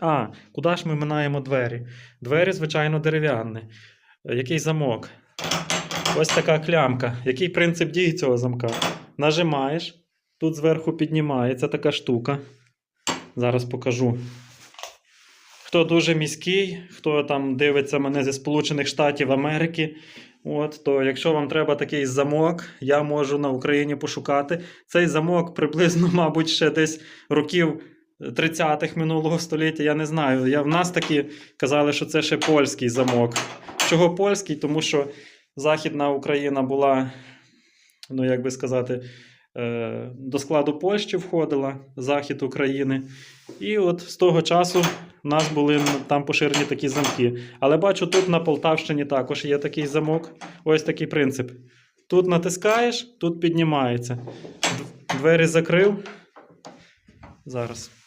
А, куди ж ми минаємо двері? Двері, звичайно, дерев'яні. Який замок? Ось така клямка. Який принцип дії цього замка? Нажимаєш, тут зверху піднімається така штука. Зараз покажу. Хто дуже міський, хто там дивиться мене зі Сполучених Штатів Америки, от, то якщо вам треба такий замок, я можу на Україні пошукати. Цей замок приблизно, мабуть, ще десь років 30-х минулого століття, я не знаю. Я, в нас такі казали, що це ще польський замок. Чого польський? Тому що Західна Україна була, ну як би сказати, е, до складу Польщі входила, захід України. І от з того часу в нас були там поширені такі замки. Але бачу, тут на Полтавщині також є такий замок. Ось такий принцип. Тут натискаєш, тут піднімається. Двері закрив. Зараз.